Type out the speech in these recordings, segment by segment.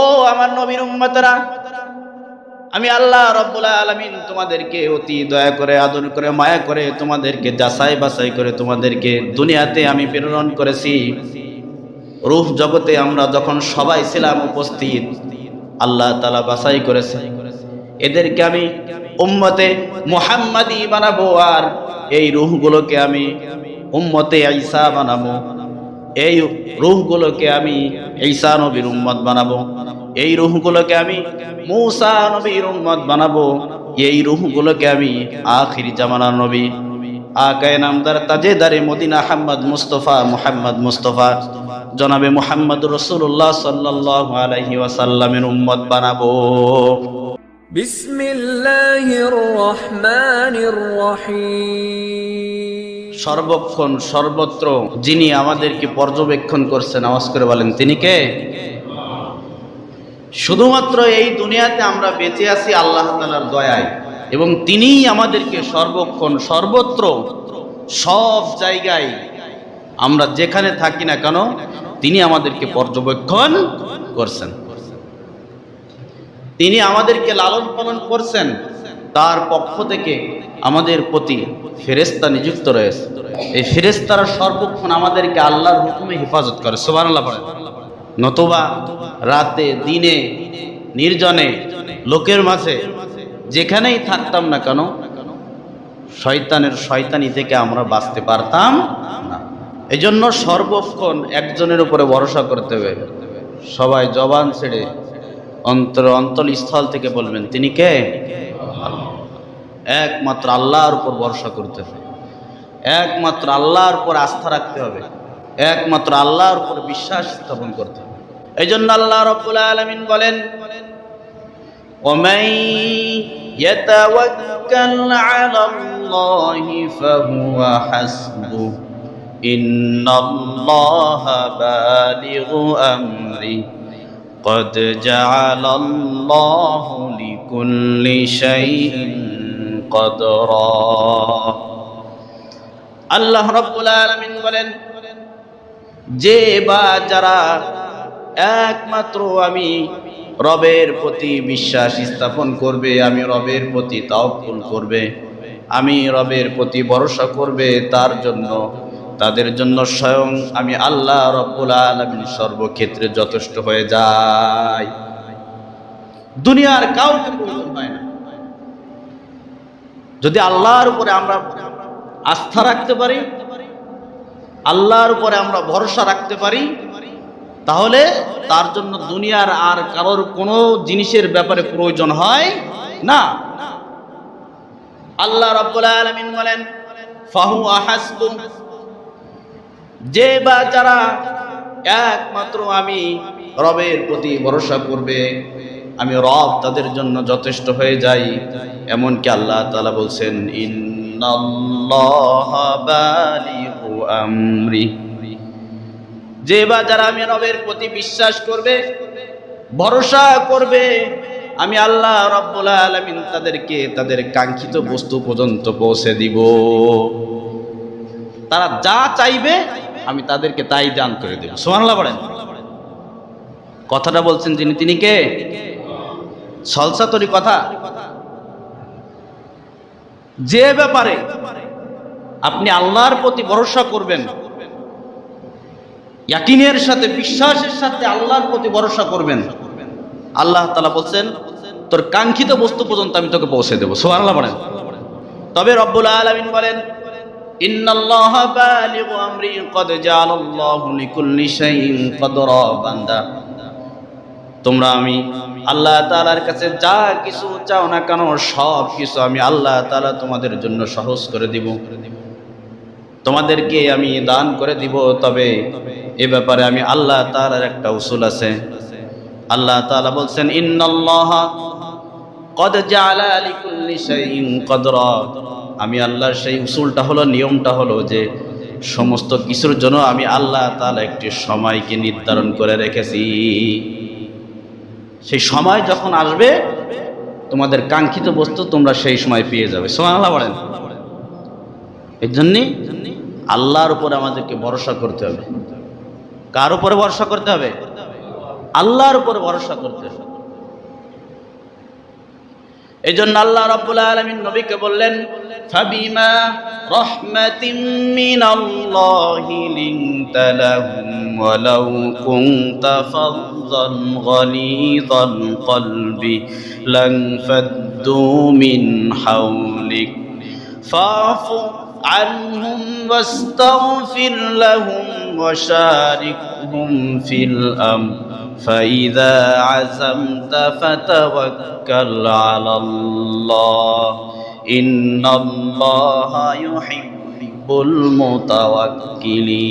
ও আমার নবীর উম্মতরা, আমি আল্লাহ রব্বুল আলমিন তোমাদেরকে অতি দয়া করে, আদর করে, মায়া করে তোমাদেরকে যাচাই বাছাই করে তোমাদেরকে দুনিয়াতে আমি প্রেরণ করেছি। রূহ জগতে আমরা যখন সবাই ছিলাম উপস্থিত, আল্লাহ তালা বাছাই করেছে। এদেরকে আমি উম্মতে মোহাম্মদি বানাবো আর এই রুহগুলোকে আমি উম্মতে ঈসা বানাবো। এই রুহগুলোকে আমি ঈসা নবীর উম্মত বানাবো। এই রুহগুলোকে আমি মুসা নবীর উম্মত বানাবো। এই রুহগুলোকে আমি আখির জামানা নবী। আকায় নামদার তাজেদারে মদিনা আহম্মদ মুস্তফা মোহাম্মদ মুস্তফা জনাবে মুহাম্মদ রসুল্লাহ সাল্লাহ আলহি ওয়াসাল্লামের উম্মত বানাবো। বিসমিল্লাহির রহমানির রহিম। সর্বক্ষণ, সর্বত্র যিনি আমাদেরকে পর্যবেক্ষণ করছেন, আওয়াজ করে বলেন, তিনি কে? শুধুমাত্র এই দুনিয়াতে আমরা বেঁচে আছি আল্লাহ তালার দয়ায়, এবং তিনিই আমাদেরকে সর্বক্ষণ, সর্বত্র, সব জায়গায় আমরা যেখানে থাকি না কেন, তিনি আমাদেরকে পর্যবেক্ষণ করছেন। তিনি আমাদেরকে লালন পালন করছেন। তার পক্ষ থেকে আমাদের প্রতি ফেরেস্তা নিযুক্ত রয়েছে। এই ফেরেস্তারা সর্বক্ষণ আমাদেরকে আল্লাহর হুকুমে হেফাজত করে। সোবান আল্লাহ পড়ে নতুবা রাতে, দিনে, নির্জনে, লোকের মাঝে, যেখানেই থাকতাম না কেন, শয়তানের শয়তানি থেকে আমরা বাঁচতে পারতাম না। এই জন্য সর্বক্ষণ একজনের উপরে ভরসা করতে হবে। সবাই জবান ছেড়ে অন্তর অন্তলস্থল থেকে বলবেন, তিনি কে? একমাত্র আল্লাহর উপর ভরসা করতে হবে একমাত্র আল্লাহর উপর আস্থা রাখতে হবে একমাত্র আল্লাহর উপর বিশ্বাস স্থাপন করতে হবে এই জন্য আল্লাহ রব্বুল আলমিন বলেন ومن يتوكل على الله فهو حسبه إن الله بالغ أمره قد جعل الله لكل شيء قدرا আল্লাহ রব্বুল আলামিন বলেন যে বা যারা একমাত্র আমি রবের প্রতি বিশ্বাস স্থাপন করবে আমি রবের প্রতি তাওকুল করবে আমি রবের প্রতি ভরসা করবে তার জন্য তাদের জন্য স্বয়ং আমি আল্লাহ রব্বুল আলমিন সর্বক্ষেত্রে যথেষ্ট হয়ে যাই দুনিয়ার কাউকে প্রয়োজন হয় না যদি আল্লাহর উপরে আমরা আস্থা রাখতে পারি, আল্লাহর উপরে আমরা ভরসা রাখতে পারি, তাহলে তার জন্য দুনিয়ার আর কারোর কোনো জিনিসের ব্যাপারে প্রয়োজন হয় না। আল্লাহ রাব্বুল বলেন, ফাহু আহাসবু যে বা যারা একমাত্র আমি রবের প্রতি ভরসা করবে। আমি রব তাদের জন্য যথেষ্ট হয়ে যাই। এমনকি আল্লাহ তাআলা বলছেন আমরি। যে বা যারা আমি রবের প্রতি বিশ্বাস করবে, ভরসা করবে, আমি আল্লাহ রব্বুল আলমিন তাদেরকে তাদের কাঙ্ক্ষিত বস্তু পর্যন্ত পৌঁছে দিব। তারা যা চাইবে, আমি তাদেরকে তাই দান করে দেব। বলেন। কথাটা বলছেন যিনি, তিনি কে? সলসাতরি কথা। যে ব্যাপারে আপনি আল্লাহর প্রতি ভরসা করবেন, ইয়াকিনের সাথে, বিশ্বাসের সাথে আল্লাহর প্রতি ভরসা করবেন, আল্লাহ তালা বলছেন, তোর কাঙ্ক্ষিত বস্তু পর্যন্ত আমি তোকে পৌঁছে দেবো। সোহানাল্লাহ বলেন। তবে রব্বুল আলমিন বলেন, ইন্নাল্লাহ বালিগু আমরি কদ জাআলাল্লাহু লিকুল্লি শাইইন কদরা বান্দা। তোমরা আমি আল্লাহ তাআলার কাছে যা কিছু চাও না কেন, সব কিছু আমি আল্লাহ তালা তোমাদের জন্য সহজ করে দিব। তোমাদেরকে আমি দান করে দিব, তবে এ ব্যাপারে আমি আল্লাহ তাআলার একটা উসুল আছে। আল্লাহ তাআলা বলছেন, ইন্নাল্লাহা আমি আল্লাহর সেই উসুলটা হলো, নিয়মটা হলো যে সমস্ত কিছুর জন্য আমি আল্লাহ তাআলা একটি সময়কে নির্ধারণ করে রেখেছি। সেই সময় যখন আসবে, তোমাদের কাঙ্ক্ষিত বস্তু তোমরা সেই সময় পেয়ে যাবে। সোহানাল্লাহ বলেন। এর জন্যে আল্লাহর উপর আমাদেরকে ভরসা করতে হবে। কার উপরে ভরসা করতে হবে? আল্লাহর উপরে ভরসা করতে হবে। এই জন্য আল্লাহ রব্বুল আলমিন নবীকে বললেন, ফাবিমা রাহমাতিম মিনাল্লাহি লিনতা লাহুম ওয়ালাউ কুনতা ফাযযান গালিযাল কলবি লান ফাদ্দু মিন হাওলিক ফাফু عنهم واستغفر لهم وشاركهم في الأمر فإذا عزمت فتوكل على الله إن الله يحب المتوكلين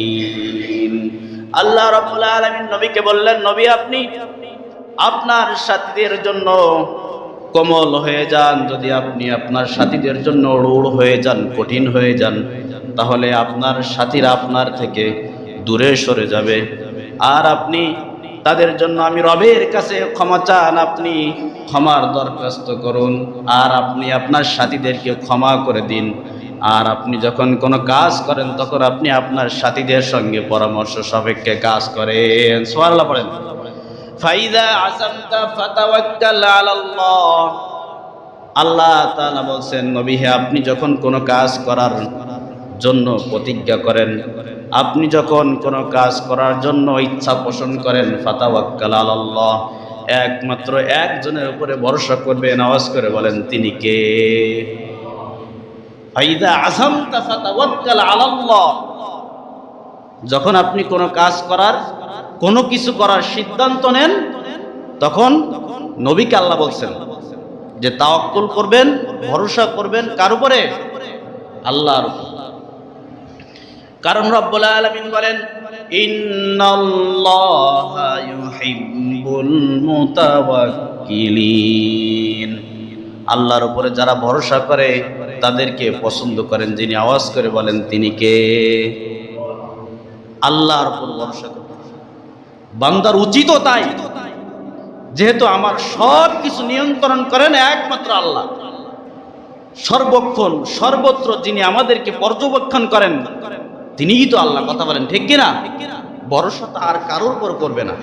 আল্লাহ রাব্বুল আলামিন নবীকে বললেন নবী আপনি আপনার সাথীদের জন্য কোমল হয়ে যান, যদি আপনি আপনার সাথীদের জন্য রূঢ় হয়ে যান, কঠিন হয়ে যান, তাহলে আপনার সাথীরা আপনার থেকে দূরে সরে যাবে। আর আপনি তাদের জন্য আমি রবের কাছে ক্ষমা চান, আপনি ক্ষমার দরখাস্ত করুন, আর আপনি আপনার সাথীদেরকে ক্ষমা করে দিন। আর আপনি যখন কোনো কাজ করেন, তখন আপনি আপনার সাথীদের সঙ্গে পরামর্শ সাপেক্ষে কাজ করেন। সোয়াল্লাহ পড়েন। ফাইদা আসামতা আল্লাহ তাআলা বলছেন, নবী হে, আপনি যখন কোনো কাজ করার জন্য প্রতিজ্ঞা করেন, আপনি যখন কোনো কাজ করার জন্য ইচ্ছা পোষণ করেন, ফাতাওয়াক্কাল আলাল্লাহ, একমাত্র একজনের উপরে ভরসা করবে আওয়াজ করে বলেন, তিনি কে? যখন আপনি কোনো কাজ করার কোনো কিছু করার সিদ্ধান্ত নেন, তখন নবীকে আল্লাহ বলছেন যে তাওয়াক্কুল করবেন, ভরসা করবেন কার উপরে? আল্লাহর কারণ রব্বুল আলামিন বলেন, ইন্নাল্লাহা ইউহিব্বুল মুতাওয়াক্কিলিন। আল্লাহর উপরে যারা ভরসা করে, তাদেরকে পছন্দ করেন। যিনি আওয়াজ করে বলেন, তিনি কে? আল্লাহর উপর ভরসা বান্দার উচিতও তাই। যেহেতু আমার সব কিছু নিয়ন্ত্রণ করেন একমাত্র আল্লাহ। সর্বক্ষণ, সর্বত্র যিনি আমাদেরকে পর্যবেক্ষণ করেন, তিনিই তো আল্লাহ, কথা বলেন, ঠিক কিনা? ভরসা আর কারোর উপর করবে না।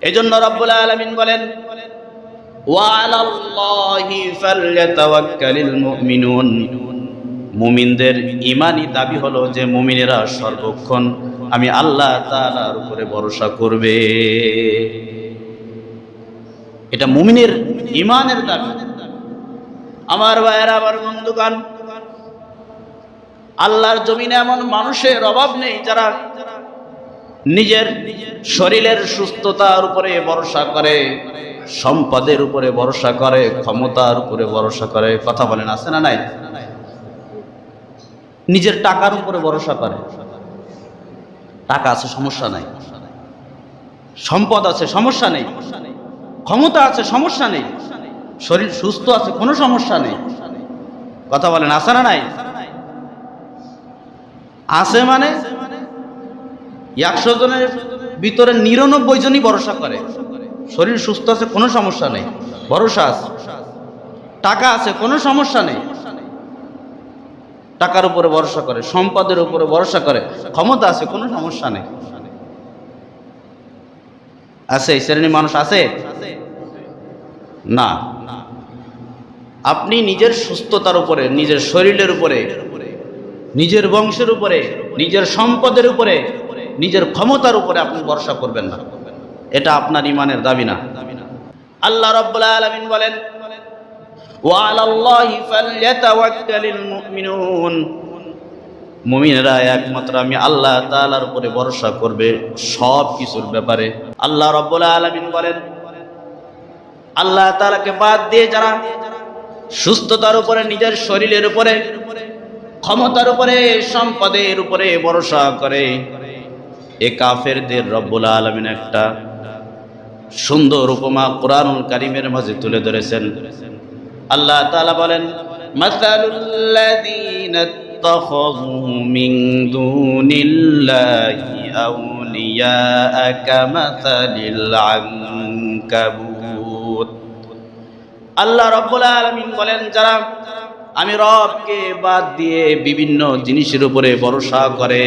এই জন্য রব্বুল আলমিন বলেন মুমিনদের ইমানি দাবি হলো যে মুমিনেরা সর্বক্ষণ আমি আল্লাহ তাআলার উপরে ভরসা করবে। এটা মুমিনের ইমানের দাবি। আমার ভাইয়েরা, আমার বন্ধুগান আল্লাহর জমিনে এমন মানুষের অভাব নেই যারা নিজের শরীরের সুস্থতার উপরে ভরসা করে, সম্পদের উপরে ভরসা করে, ক্ষমতার উপরে ভরসা করে। কথা বলেন, আছে না নাই? নিজের টাকার উপরে ভরসা করে। টাকা আছে, সমস্যা নাই। সম্পদ আছে, সমস্যা নেই। ক্ষমতা আছে, সমস্যা নেই। শরীর সুস্থ আছে, কোনো সমস্যা নেই। কথা বলেন, আছে না নাই? আছে মানে একশো জনের ভিতরে নিরানব্বই জনই ভরসা করে। শরীর সুস্থ আছে, কোনো সমস্যা নেই। ভরসা আছে। টাকা আছে, কোনো সমস্যা নেই। টাকার উপরে ভরসা করে, সম্পদের উপরে ভরসা করে, ক্ষমতা আছে, কোনো সমস্যা নেই। আছে শ্রেণির মানুষ আছে? না। আপনি নিজের সুস্থতার উপরে, নিজের শরীরের উপরে, নিজের বংশের উপরে, নিজের সম্পদের উপরে, নিজের ক্ষমতার উপরে আপনি ভরসা করবেন না। এটা আপনার ইমানের দাবি না। আল্লাহ রাব্বুল আলামিন বলেন وعلى الله فليتوكل المؤمنون মুমিনেরা একমাত্র আমি আল্লাহ তাআলার উপরে ভরসা করবে সব কিছুর ব্যাপারে আল্লাহ রব্বুল আলামিন বলেন আল্লাহ তাআলাকে বাদ দিয়ে যারা সুস্থতার উপরে নিজের শরীরের উপরে ক্ষমতার উপরে সম্পদের উপরে ভরসা করে এ কাফেরদের রব্বুল আলামিন একটা সুন্দর উপমা কোরআনুল কারিমের মাঝে তুলে ধরেছেন আল্লাহ তাআলা বলেন কামাসালিল আল্লাহ রব্বুল আলামিন বলেন, যারা আমি রবকে বাদ দিয়ে বিভিন্ন জিনিসের উপরে ভরসা করে,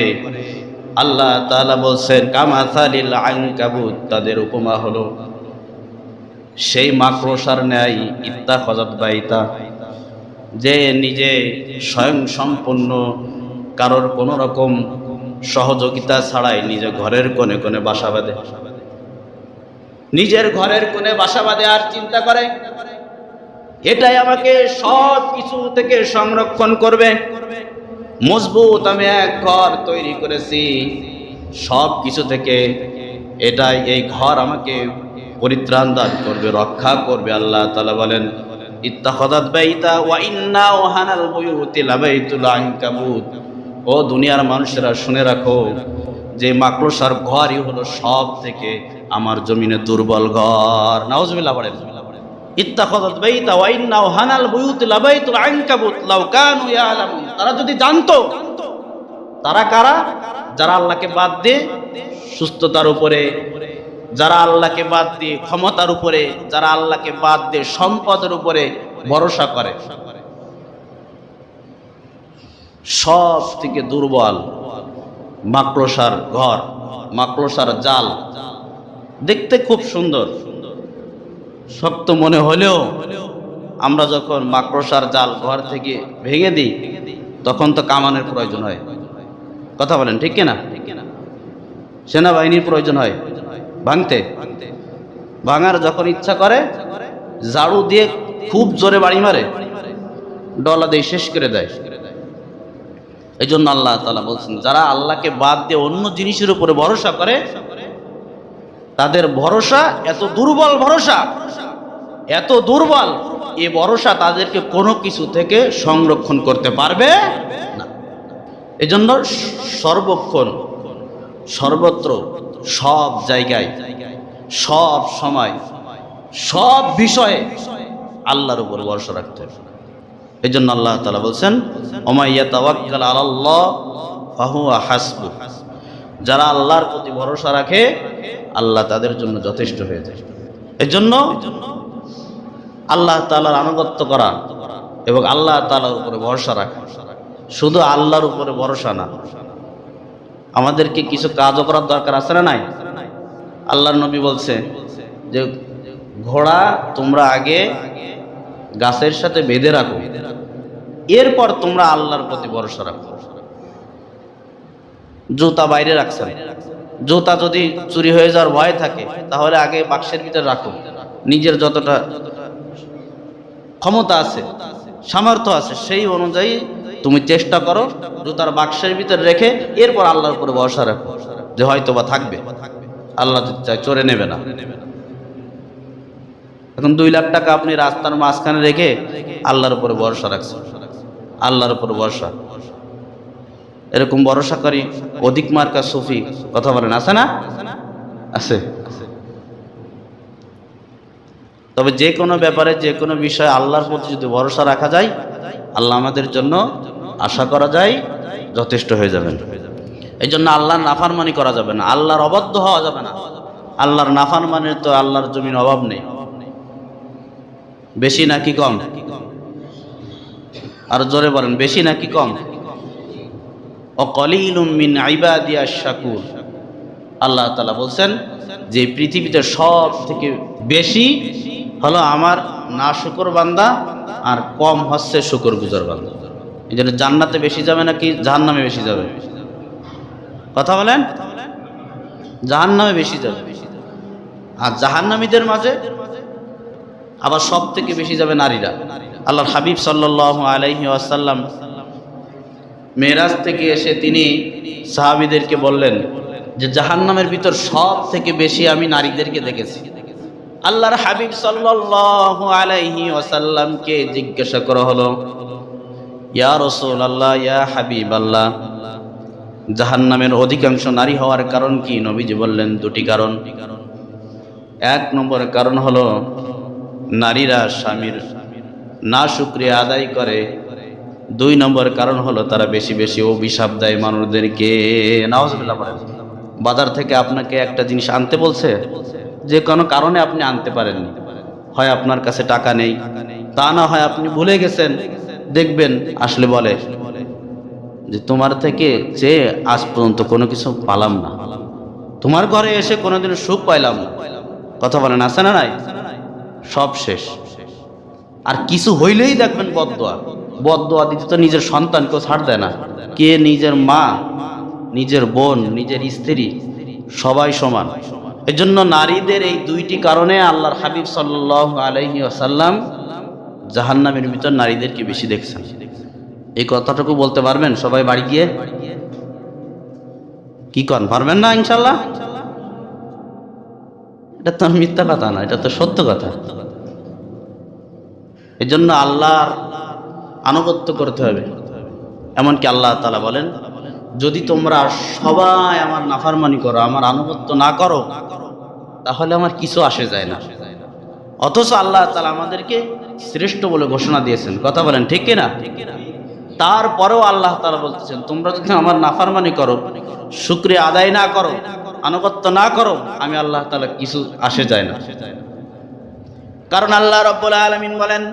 আল্লাহ তাআলা বলছেন কামাথালিল আনকাবুত, তাদের উপমা হলো সেই মাকড়সার ন্যায় ইত্তা খজাত বাইতা, যে নিজে স্বয়ং সম্পূর্ণ, কারোর কোনো রকম সহযোগিতা ছাড়াই নিজে ঘরের কোণে কোণে বাসা বাঁধে। নিজের ঘরের কোণে বাসা বাঁধে আর চিন্তা করে। এটাই আমাকে সব কিছু থেকে সংরক্ষণ করবে। মজবুত আমি এক ঘর তৈরি করেছি। সব কিছু থেকে এটাই, এই ঘর আমাকে পরিত্রাণ দান করবে, রক্ষা করবে, আল্লাহ তালা বলেন ও দুনিয়ার মানুষেরা, শুনে রাখো, যে মাকড়সার ঘরই হলো সব থেকে আমার জমিনে দুর্বল ঘর। নাউজুবিল্লাহ ইয়ালামুন। তারা যদি জানতো, তারা কারা? যারা আল্লাহকে বাদ দিয়ে সুস্থতার উপরে যারা আল্লাহকে বাদ দিয়ে ক্ষমতার উপরে, যারা আল্লাহকে বাদ দিয়ে সম্পদের উপরে ভরসা করে। সব থেকে দুর্বল মাকড়সার ঘর, মাকড়সার জাল। দেখতে খুব সুন্দর। শক্ত মনে হলেও আমরা যখন মাকড়সার জাল ঘর থেকে ভেঙে দিই, তখন তো কামানের প্রয়োজন হয়। কথা বলেন, ঠিক কিনা? সেনাবাহিনীর প্রয়োজন হয়। ভাঙতে। ভাঙার যখন ইচ্ছা করে, ঝাড়ু দিয়ে খুব জোরে বাড়ি মারে, ডলা দিয়ে শেষ করে দেয়। এই জন্য আল্লাহ তালা বলছেন, যারা আল্লাহকে বাদ দিয়ে অন্য জিনিসের উপরে ভরসা করে, তাদের ভরসা এত দুর্বল ভরসা, এত দুর্বল, এ ভরসা তাদেরকে কোনো কিছু থেকে সংরক্ষণ করতে পারবে না। এজন্য সর্বক্ষণ, সর্বত্র সব জায়গায়, সব সময়, সব বিষয়ে আল্লাহর উপর ভরসা রাখতে হবে। এই জন্য আল্লাহ তালা বলছেন আল্লাহ যারা আল্লাহর প্রতি ভরসা রাখে, আল্লাহ তাদের জন্য যথেষ্ট হয়ে যায়। জন্য আল্লাহ তালার আনুগত্য করা এবং আল্লাহ তালার উপরে ভরসা রাখা। শুধু আল্লাহর উপরে ভরসা না আমাদেরকে কিছু কাজও করার দরকার আছে না নাই? আল্লাহর নবী বলছে যে ঘোড়া তোমরা আগে গাছের সাথে বেঁধে রাখো। এরপর তোমরা আল্লাহর প্রতি ভরসা রাখো। জুতা বাইরে রাখছেন। জুতা যদি চুরি হয়ে যাওয়ার ভয় থাকে, তাহলে আগে বাক্সের ভিতরে রাখো। নিজের যতটা ক্ষমতা আছে, সামর্থ্য আছে, সেই অনুযায়ী তুমি চেষ্টা করো জুতার বাক্সের ভিতরে রেখে এরপর আল্লাহর উপরে ভরসা রাখো যে হয়তো বা থাকবে। আল্লাহ চোরে নেবে না। এখন দুই লাখ টাকা আপনি রাস্তার মাঝখানে রেখে আল্লাহর উপরে ভরসা রাখছেন। আল্লাহর উপরে ভরসা। এরকম ভরসা করি অধিক মার্কা সুফি কথা বলেন, আছে না? আছে। তবে যে কোনো ব্যাপারে, যে কোনো বিষয়ে আল্লাহর প্রতি যদি ভরসা রাখা যায়, আল্লাহ আমাদের জন্য আশা করা যায়, যথেষ্ট হয়ে যাবেন। এই জন্য আল্লাহর নাফারমানি করা যাবে না। আল্লাহর অবাধ্য হওয়া যাবে না। আল্লাহর নাফারমানির তো আল্লাহর জমির অভাব নেই। বেশি নাকি কম? আর জোরে বলেন, বেশি নাকি কম? অকলিলুম মিন আইবাদিয়া শাকুর। আল্লাহ তালা বলছেন, যে পৃথিবীতে সব থেকে বেশি হলো আমার না শুকর বান্দা আর কম হচ্ছে শুকর গুজর বান্দা। এই জন্য জান্নাতে বেশি যাবে নাকি জাহান নামে বেশি যাবে? কথা বলেন? জাহান নামে বেশি যাবে। আর জাহান্নামীদের মাঝে আবার সব থেকে বেশি যাবে নারীরা। আল্লাহর হাবিব সাল্লাহ আলাইহি আসাল্লাম মেয়েরাজ থেকে এসে তিনি সাহাবিদেরকে বললেন যে জাহান্নামের ভিতর সব থেকে বেশি আমি নারীদেরকে দেখেছি। আল্লাহর হাবিব সাল্লাহ আলাইহি ওয়াসাল্লামকে জিজ্ঞাসা করা হলো, ইয়া রসুল আল্লাহ ইয়া হাবিব আল্লাহ জাহান্নামের অধিকাংশ নারী হওয়ার কারণ কি? নবীজি বললেন, দুটি কারণ। এক নম্বর কারণ হলো, নারীরা স্বামীর না শুক্রিয়া আদায় করে। দুই নম্বর কারণ হলো, তারা বেশি বেশি অভিশাপ দেয় মানুষদেরকে। বলেন, বাজার থেকে আপনাকে একটা জিনিস আনতে বলছে? যে কোনো কারণে আপনি আনতে পারেননি। হয় আপনার কাছে টাকা নেই। তা না হয় আপনি ভুলে গেছেন। দেখবেন, আসলে বলে যে তোমার থেকে চেয়ে আজ পর্যন্ত কোনো কিছু পালাম না। তোমার ঘরে এসে কোনোদিন সুখ পাইলাম কথা বলেন, আছে না নাই? সব শেষ। আর কিছু হইলেই দেখবেন বদদোয়া। বদদোয়া দিতে তো নিজের সন্তানকেও ছাড় দেয় না। কে নিজের মা, নিজের বোন, নিজের স্ত্রী, সবাই সমান। এজন্য নারীদের এই দুইটি কারণে আল্লাহর হাবিব সাল্লাহ আলহি আসাল্লাম জাহান্নামের ভিতর নারীদেরকে বেশি দেখছেন। এই কথাটুকু বলতে পারবেন? সবাই বাড়ি গিয়ে? কি কন, পারবেন না ইনশাল্লাহ? এটা তো মিথ্যা কথা না, এটা তো সত্য কথা। এই জন্য আল্লাহর আনুগত্য করতে হবে। এমনকি আল্লাহ তালা বলেন, যদি তোমরা সবাই আমার নাফারমানি করো, আমার আনুগত্য না করো তাহলে আমার কিছু আসে যায় না। অথচ আল্লাহ তালা আমাদেরকে শ্রেষ্ঠ বলে ঘোষণা দিয়েছেন। কথা বলেন, ঠিক কিনা? তারপরেও আল্লাহ তালা বলতেছেন, তোমরা যদি আমার নাফারমানি করো, শুক্রিয়া আদায় না করো, আনুগত্য না করো, আমি আল্লাহ তালা কিছু আসে যায় না। কারণ আল্লাহ রব্বুল আলমিন বলেন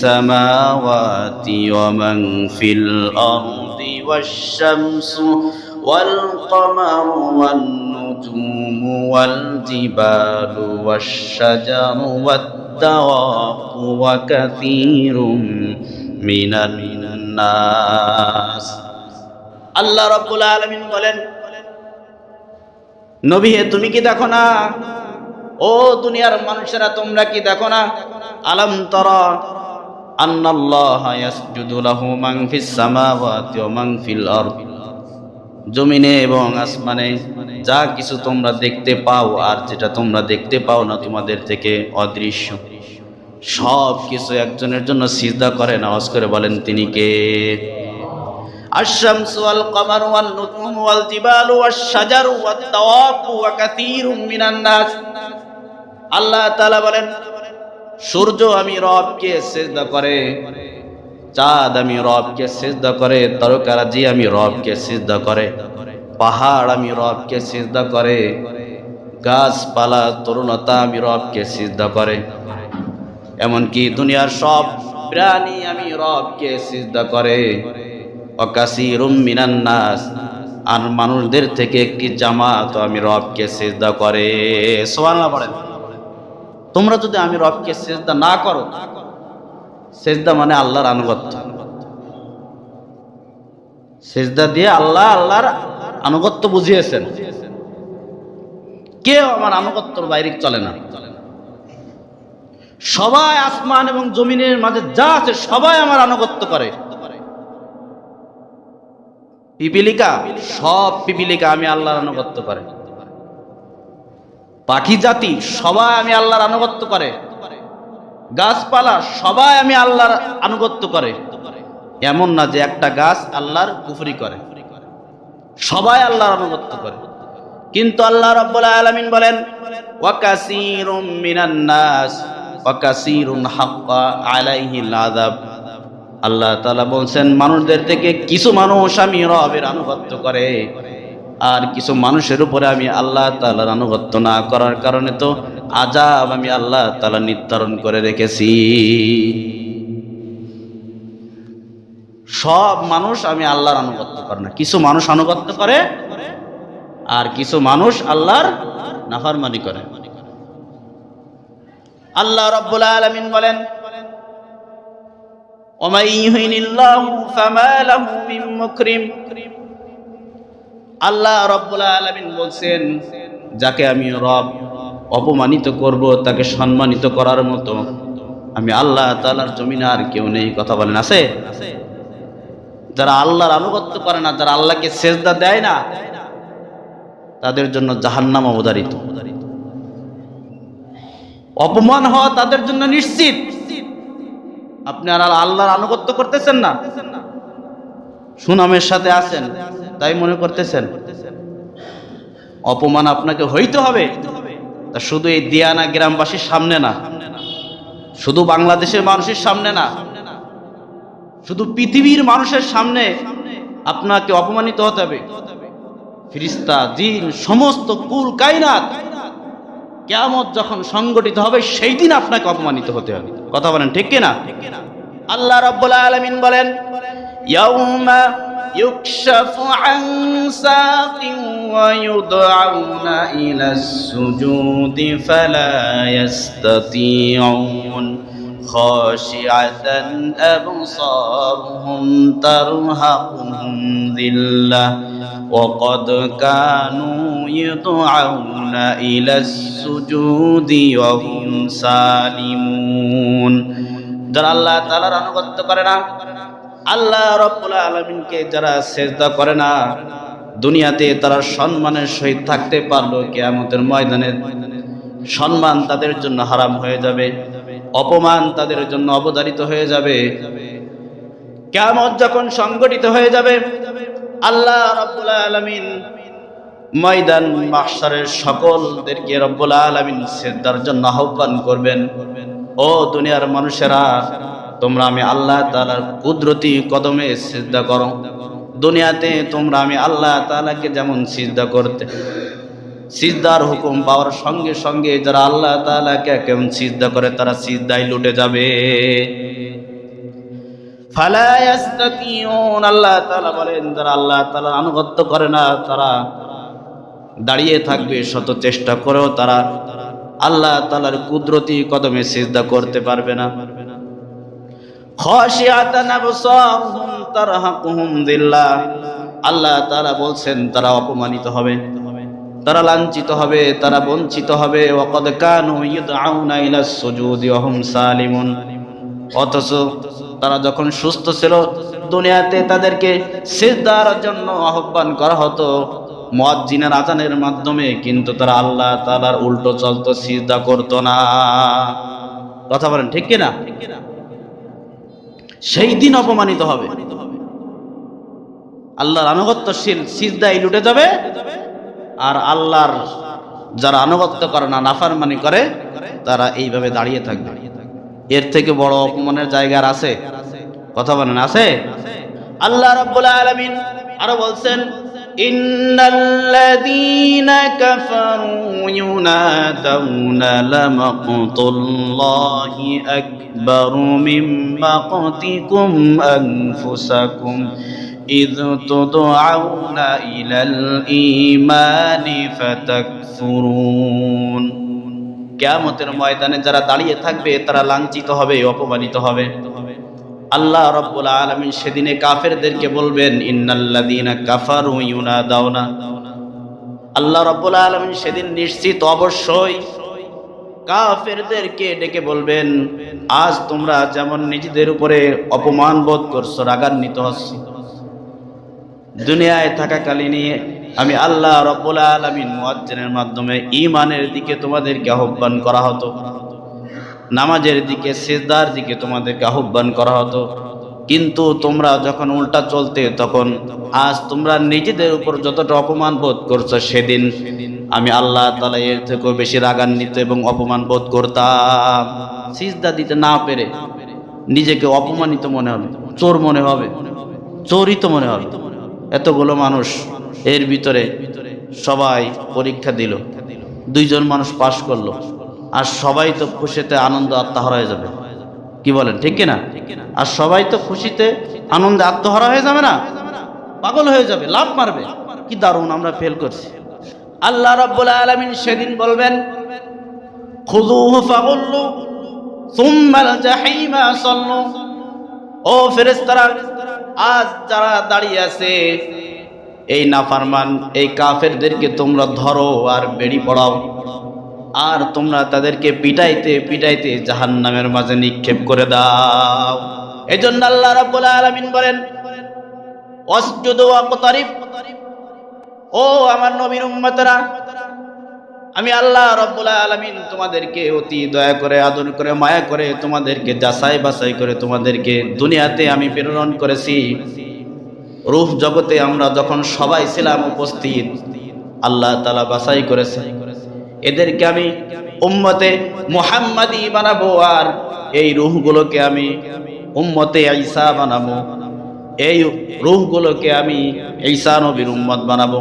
সামাওয়াতি ওয়া মান ফিল আরদি ওয়াশ শামসু ওয়াল কমারু ওয়ান নুজুমু ওয়াল জিবালু ওয়াশ শাজারু ওয়াত দাওয়াবু ওয়া কাসীরুম মিনান নাস আল্লাহ রব্বুল আলমিন বলেন নবী হে, তুমি কি দেখো না? ও দুনিয়ার মানুষেরা, তোমরা কি দেখো না? আলম তরা মান মান জমিনে এবং আসমানে যা কিছু তোমরা দেখতে পাও আর যেটা তোমরা দেখতে পাও না তোমাদের থেকে অদৃশ্য। সব কিছু একজনের জন্য সিজদা করে নামাজ করে বলেন, তিনি কে? الشمس والقمر والنجوم والجبال والشجر والدواب وكثير من الناس আল্লাহ তাআলা বলেন সূর্য আমি রবকে সেজদা করে চাঁদ আমি রবকে সেজদা করে তরকারাজি আমি রবকে সেজদা করে পাহাড় আমি রবকে সেজদা করে গাছপালা তরুণতা আমি রবকে সিজদা করে এমনকি দুনিয়ার সব প্রাণী আমি রবকে সিজদা করে আর মানুষদের থেকে একটি জামাত আমি রবকে সেজদা করে। তোমরা যদি আমি রবকে সেজদা না করো, সেজদা মানে আল্লাহর আনুগত্য। সেজদা দিয়ে আল্লাহ আল্লাহর আনুগত্য বুঝিয়েছেন। কেউ আমার আনুগত্যর বাইরে চলে না। সবাই আসমান এবং জমিনের মাঝে যা আছে সবাই আমার আনুগত্য করে। পিপিলিকা, সব পিপিলিকা আমি আল্লাহর আনুগত্য করে। পাখি জাতি সবাই আমি আল্লাহর আনুগত্য করে। গাছপালা সবাই আমি আল্লাহর আনুগত্য করে। এমন না যে একটা গাছ আল্লাহর কুফরি করে। সবাই আল্লাহর আনুগত্য করে। কিন্তু আল্লাহ রাব্বুল আলামিন বলেন ওয়াকাসীরুম মিনান নাস ওয়াকাসীরুন হাক্কা আলাইহিল আযাব। আল্লাহ তালা বলছেন, মানুষদের থেকে কিছু মানুষ আমি রবের আনুগত্য করে। আর কিছু মানুষের উপরে আমি আল্লাহ তাআলার আনুগত্য না করার কারণে তো আজাব আমি আল্লাহ তালা নির্ধারণ করে রেখেছি। সব মানুষ আমি আল্লাহর আনুগত্য করে না। কিছু মানুষ আনুগত্য করে, আর কিছু মানুষ আল্লাহর নাফারমানি করে। আল্লাহ রব্বুল আলামিন বলেন ومن يهن الله فما له من مكرم আল্লাহ রব্বুল আলামিন বলছেন যাকে আমি রব অপমানিত করব তাকে সম্মানিত করার মতো আমি আল্লাহ তাআলার জমিনে আর কেউ নেই কথা বলেন আছে যারা আল্লাহর আনুগত্য করে না যারা আল্লাহকে সেজদা দেয় না তাদের জন্য জাহান্নাম অবধারিত অপমান হওয়া তাদের জন্য নিশ্চিত আপনি আর আল্লাহর আনুগত্য করতেছেন না। সুনামের সাথে আছেন, তাই মনে করতেছেন। অপমান আপনাকে হইতে হবে, তা শুধু এই দিয়ানা গ্রামবাসীর সামনে না। শুধু বাংলাদেশের মানুষের সামনে না, শুধু পৃথিবীর মানুষের সামনে আপনাকে অপমানিত হতে হবে। ফিরিস্তা, জিন, সমস্ত কুল কায়নাত কেয়ামত যখন সংগঠিত হবে সেই দিন আপনাকে অপমানিত হতে হবে কথা বলেন ঠিক কিনা আল্লাহ রাব্বুল আলামিন বলেন ইয়াউমা يكشف عن ساق ويدعون إلى السجود فلا يستطيعون خاشعة أبصارهم ترهقهم ذلة وقد كانوا يدعون إلى السجود وهم سالمون যারা আল্লাহ তালার আনুগত্য করে না আল্লাহ রব্বুল আলমিনকে যারা সেজদা করে না দুনিয়াতে তারা সম্মানের সহিত থাকতে পারলো কেয়ামতের ময়দানে সম্মান তাদের জন্য হারাম হয়ে যাবে অপমান তাদের জন্য অবধারিত হয়ে যাবে। কেমন যখন সংগঠিত হয়ে যাবে, আল্লাহ আলমিন ময়দান মাসারের সকলদেরকে রব্বুল আলমিন সেজদার জন্য আহ্বান করবেন, ও দুনিয়ার মানুষেরা, তোমরা আমি আল্লাহ তালার কুদরতি কদমে সিজদা করো। দুনিয়াতে তোমরা আমি আল্লাহ তালাকে যেমন সিজদা করতে সিজদার হুকুম পাওয়ার সঙ্গে সঙ্গে যারা আল্লাহ তালাকে কেমন সিজদা করে, তারা সিজদাই লুটে যাবে। আল্লাহ তাআলা বলেন, যারা আল্লাহ তাআলা আনুগত্য করে না, তারা দাঁড়িয়ে থাকবে শত চেষ্টা করেও তারা আল্লাহ তাআলার কুদরতি কদমে সিজদা করতে পারবে না। আল্লাহ তাআলা বলছেন, তারা অপমানিত হবে। তারা লাঞ্ছিত হবে, তারা বঞ্চিত হবে। ওয়াকাদ কানু ইউদআউনা ইলা সুজুদি ওয়া সালিমুন। অথচ তারা যখন সুস্থ ছিল, দুনিয়াতে তাদেরকে সিজদার জন্য আহ্বান করা হতো। মুয়াজ্জিনের আজানের মাধ্যমে কিন্তু তারা আল্লাহ তাআলার উল্টো চলতো, সিজদা করতো না। কথা বলেন, ঠিক কি না সেই দিন অপমানিত হবে। আল্লাহর আনুগত্যশীল সিজদাই লুটে যাবে আর আল্লাহর যারা আনুগত্য করে না, নাফারমানি করে, তারা এইভাবে দাঁড়িয়ে থাকবে। এর থেকে বড় অপমানের জায়গা আর আছে? কথা বলেন, আছে? আল্লাহ রাব্বুল আলামিন আরও বলছেন, ইন্নাল্লাযীনা কাফারু ইউনাদাউনা লামাকতুল্লাহি আকবারু মিন মাকতিকুম আনফুসাকুম। إذ تدعون إلى الإيمان فتكفرون কেয়ামতের ময়দানে যারা দাঁড়িয়ে থাকবে তারা লাঞ্ছিত হবে অপমানিত হবে আল্লাহ রব্বুল আলমিন সেদিনে কাফেরদেরকে বলবেন ইন্নাল্লাদিনা কাফারু ইউনাদাউনা আল্লাহ রব্বুল আলমিন সেদিন নিশ্চিত অবশ্যই কাফেরদেরকে ডেকে বলবেন আজ তোমরা যেমন নিজেদের উপরে অপমান বোধ করছো রাগান্বিত হচ্ছ দুনিয়ায় থাকাকালীনই আমি আল্লাহ রব্বুল আলমিন মুয়াজ্জিনের মাধ্যমে ইমানের দিকে তোমাদেরকে আহ্বান করা হতো। নামাজের দিকে, সেজদার দিকে তোমাদেরকে আহ্বান করা হতো। কিন্তু তোমরা যখন উল্টা চলতে, তখন আজ তোমরা নিজেদের উপর যতটা অপমান বোধ করছ, সেদিন আমি আল্লাহ তালা এর থেকেও বেশি রাগান্বিত এবং অপমান বোধ করতাম। সিজদা দিতে না পেরে নিজেকে অপমানিত মনে হবে, চোর মনে হবে, চোরিত মনে হবে। এতগুলো মানুষ এর ভিতরে সবাই পরীক্ষা দিল। দুইজন মানুষ পাশ করল। আর সবাই তো খুশিতে আনন্দ আত্মহারা হয়ে যাবে। কি বলেন, ঠিক কিনা? আর সবাই তো খুশিতে আনন্দে আত্মহারা হয়ে যাবে না? পাগল হয়ে যাবে লাভ মারবে। কি দারুণ আমরা ফেল করছি। আল্লাহ রাব্বুল আলামিন সেদিন বলবেন ও ফেরেশতারা আজ যারা দাঁড়িয়ে আছে, এই নাফারমান, এই কাফেরদেরকে তোমরা ধরো আর বেড়ি পড়াও। আর তোমরা তাদেরকে পিটাইতে পিটাইতে জাহান্নামের মাঝে নিক্ষেপ করে দাও। এই জন্য আল্লাহ রাব্বুল আলামিন বলেন অসজুদু ও আমার নবীর উম্মতরা আমি আল্লাহ রব্বুল আলমিন তোমাদেরকে অতি দয়া করে, আদর করে, মায়া করে তোমাদেরকে যাচাই বাছাই করে তোমাদেরকে দুনিয়াতে আমি প্রেরণ করেছি। রূহ জগতে আমরা যখন সবাই ছিলাম উপস্থিত, আল্লাহ তালা বাছাই করেছে। এদেরকে আমি উম্মতে মোহাম্মদি বানাবো আর এই রুহগুলোকে আমি উম্মতে ঈসা বানাবো। এই রুহগুলোকে আমি ঈসা নবীর উম্মত বানাবো।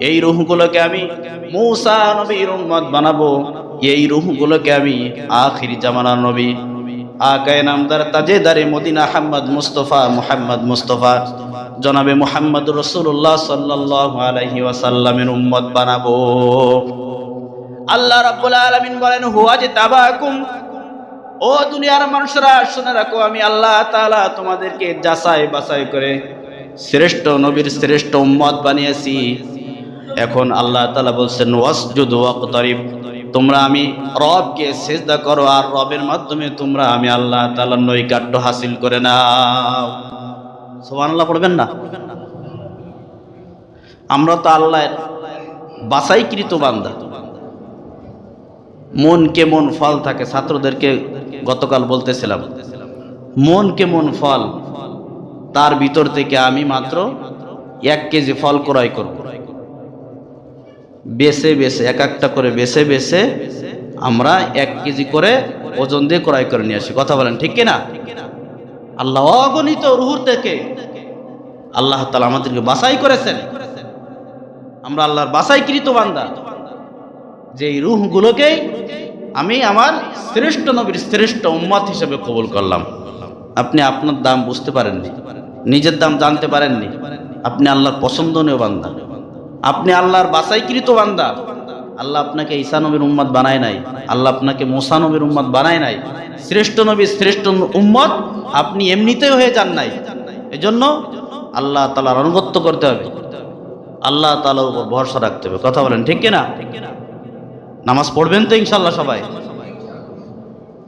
এই রুহগুলোকে আমি মূসা নবীর উম্মত বানাবো। এই রুহগুলোকে আমি আখিরি জামানার নবী। আকায় নামদার তাজেদারে মদিনা আহম্মদ মুস্তফা মুহাম্মদ মুস্তফা জনাবে মুহাম্মদ রসুল্লাহ সাল্লাহ আলহি ওয়াসাল্লামের উম্মত বানাবো। আল্লাহ রাব্বুল আলামিন বলেন, হুয়া যে তাবাকুম ও দুনিয়ার মানুষরা, শুনে রাখো, আমি আল্লাহ তাআলা তোমাদেরকে যাচাই বাছাই করে শ্রেষ্ঠ নবীর শ্রেষ্ঠ উম্মত বানিয়েছি। এখন আল্লাহ তালা বলছেন, ওয়াসজুদ তোমরা আমি রবকে সেজদা করো আর রবের মাধ্যমে তোমরা আমি আল্লাহ তাআলার নৈকাট্য হাসিল করে নাও। আল্লাহ পড়বেন না? আমরা তো আল্লাহর বাছাইকৃত বান্দা। মন কেমন ফল থাকে, ছাত্রদেরকে গতকাল বলতেছিলাম, মন কেমন ফল, তার ভিতর থেকে আমি মাত্র এক কেজি ফল ক্রয় করব। বেছে বেছে, এক একটা করে বেছে বেছে আমরা এক কেজি করে ওজন দিয়ে ক্রয় করে নিয়ে আসি। কথা বলেন, ঠিক কিনা? আল্লাহ অগণিত রুহুর থেকে আল্লাহ তালা আমাদেরকে বাছাই করেছেন। আমরা আল্লাহর বাছাইকৃত বান্দা। যে এই রুহগুলোকে আমি আমার শ্রেষ্ঠ নবীর শ্রেষ্ঠ উম্মত হিসেবে কবুল করলাম। আপনি আপনার দাম বুঝতে পারেননি, নিজের দাম জানতে পারেননি। আপনি আল্লাহর পছন্দনীয় বান্দা। আপনি আল্লাহর বাছাইকৃত বান্দা। আল্লাহ আপনাকে ঈসা নবীর উম্মত বানায় নাই। আল্লাহ আপনাকে মোসা নবীর উম্মত বানায় নাই। শ্রেষ্ঠ নবীর শ্রেষ্ঠ উম্মত আপনি এমনিতেই হয়ে যান নাই। এজন্য আল্লাহ তালার আনুগত্য করতে হবে। আল্লাহ তালার উপর ভরসা রাখতে হবে। কথা বলেন, ঠিক কিনা? নামাজ পড়বেন তো ইনশাল্লাহ সবাই।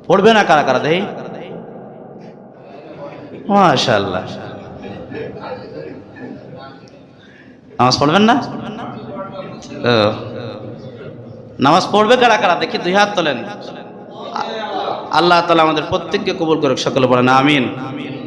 পড়বে না কারা কারা দেই? মাশাল্লাহ নামাজ পড়বেন না। নামাজ পড়বে কারা কারা? দেখি দুই হাত তোলেন। আল্লাহ তালা আমাদের প্রত্যেককে কবুল করুক, সকলে বলেন আমিন আমিন।